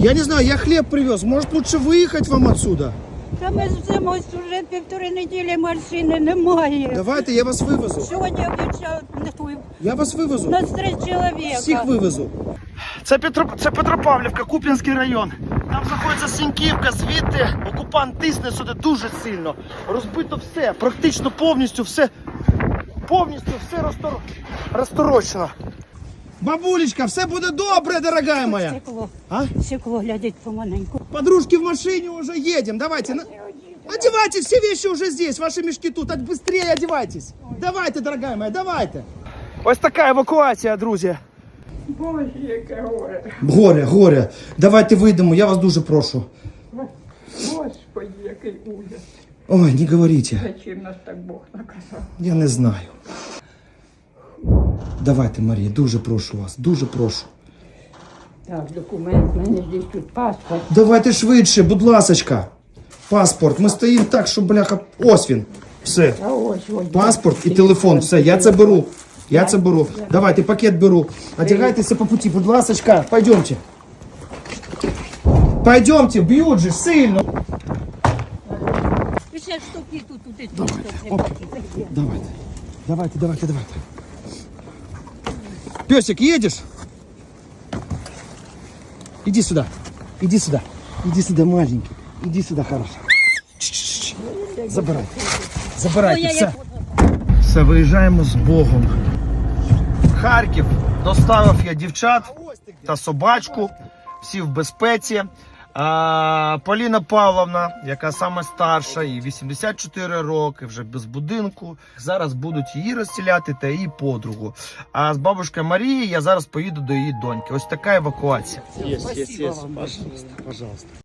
Я не знаю, я хлеб привез. Может лучше выехать вам отсюда? Та ми ось вже півтори неділі машини немає. Давайте, я вас вивезу. Сьогодні обіцяв не той. Я вас вивезу. нас три чоловіка. Всіх вивезу. Це, Петро, це Петропавлівка, Куп'янський район. Там знаходиться Сіньківка, звідти окупант тисне сюди дуже сильно. Розбито все, практично повністю все. Повністю все розтор... розторочено. Бабулечка, все буде добре, дорогая моя. Стекло. А? Стекло глядить помаленьку. Подружки в машине уже едем. Давайте. на- Одевайтесь, все вещи уже здесь. Ваши мешки тут. Так быстрее одевайтесь. Давайте, дорогая моя, давайте. Ось така евакуація, друзі. Боже, яке горе. Горе, горе. Давайте вийдемо, я вас дуже прошу. Господи, який ужас. Ой, не говорите. Зачем нас так Бог наказав? Я не знаю. Давайте, Марія, дуже прошу вас, дуже прошу. Так, документ, в мене здесь тут паспорт. Давайте швидше, будь ласочка. Паспорт. Ми стоїмо так, що бляха. Ось він. Все. А ось, ось. Паспорт і телефон. Все, я це беру. Я це беру. Давайте, пакет беру. Одягайтеся по путі, будь ласочка. Пойдемте. Пойдемте, б'ють же сильно. Ще штуки тут, тут, тут. тут. Давайте. Давайте, давайте, давайте. Песик, едешь? Иди сюда. Иди сюда. Иди сюда, маленький. Иди сюда, хороший. Чш-чш-чш. Забирай. Забирайте. Все. Все, виїжджаємо з Богом. Харків. Доставив я дівчат та собачку. Всі в безпеці. А, Поліна Павловна, яка саме старша, їй 84 роки, вже без будинку. Зараз будуть її розсіляти та її подругу. А з бабушкою Марією я зараз поїду до її доньки. Ось така евакуація. Є, є, є. є. пожалуйста.